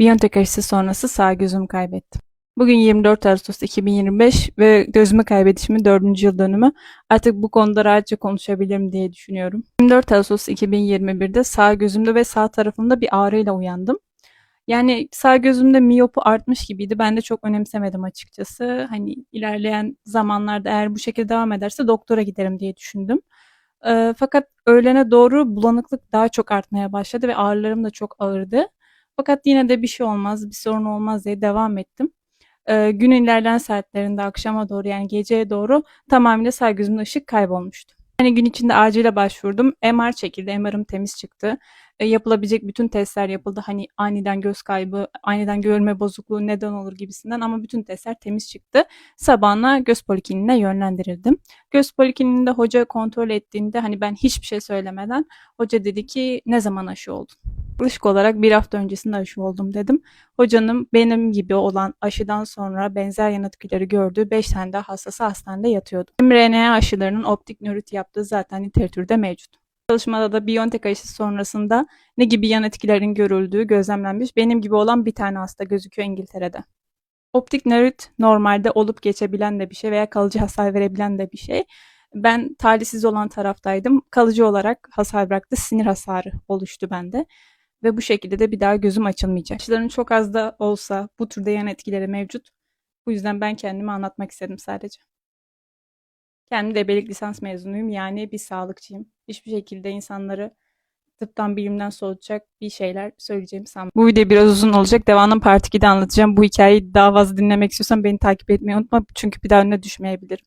Biontech aşısı sonrası sağ gözümü kaybettim. Bugün 24 Ağustos 2025 ve gözümü kaybedişimin 4. yıl dönümü. Artık bu konuda rahatça konuşabilirim diye düşünüyorum. 24 Ağustos 2021'de sağ gözümde ve sağ tarafımda bir ağrıyla uyandım. Yani sağ gözümde miyopu artmış gibiydi. Ben de çok önemsemedim açıkçası. Hani ilerleyen zamanlarda eğer bu şekilde devam ederse doktora giderim diye düşündüm. Ee, fakat öğlene doğru bulanıklık daha çok artmaya başladı ve ağrılarım da çok ağırdı. Fakat yine de bir şey olmaz, bir sorun olmaz diye devam ettim. Ee, gün ilerleyen saatlerinde akşama doğru yani geceye doğru tamamıyla sağ gözümde ışık kaybolmuştu. Yani gün içinde acile başvurdum. MR çekildi. MR'ım temiz çıktı. E, yapılabilecek bütün testler yapıldı. Hani aniden göz kaybı, aniden görme bozukluğu neden olur gibisinden ama bütün testler temiz çıktı. Sabahına göz polikliniğine yönlendirildim. Göz polikliniğinde hoca kontrol ettiğinde hani ben hiçbir şey söylemeden hoca dedi ki ne zaman aşı oldun? Yaklaşık olarak bir hafta öncesinde aşı oldum dedim. Hocanın benim gibi olan aşıdan sonra benzer yan etkileri gördüğü 5 tane daha hastası hastanede yatıyordu. mRNA aşılarının optik nörit yaptığı zaten literatürde mevcut. Çalışmada da Biontech aşısı sonrasında ne gibi yan etkilerin görüldüğü gözlemlenmiş. Benim gibi olan bir tane hasta gözüküyor İngiltere'de. Optik nörit normalde olup geçebilen de bir şey veya kalıcı hasar verebilen de bir şey. Ben talihsiz olan taraftaydım. Kalıcı olarak hasar bıraktı. Sinir hasarı oluştu bende. Ve bu şekilde de bir daha gözüm açılmayacak. Aşıların çok az da olsa bu türde yan etkileri mevcut. Bu yüzden ben kendimi anlatmak istedim sadece. Kendim de ebelik lisans mezunuyum. Yani bir sağlıkçıyım. Hiçbir şekilde insanları tıptan bilimden soğutacak bir şeyler söyleyeceğimi sanmıyorum. Bu video biraz uzun olacak. Devamını Part 2'de anlatacağım. Bu hikayeyi daha fazla dinlemek istiyorsan beni takip etmeyi unutma. Çünkü bir daha önüne düşmeyebilirim.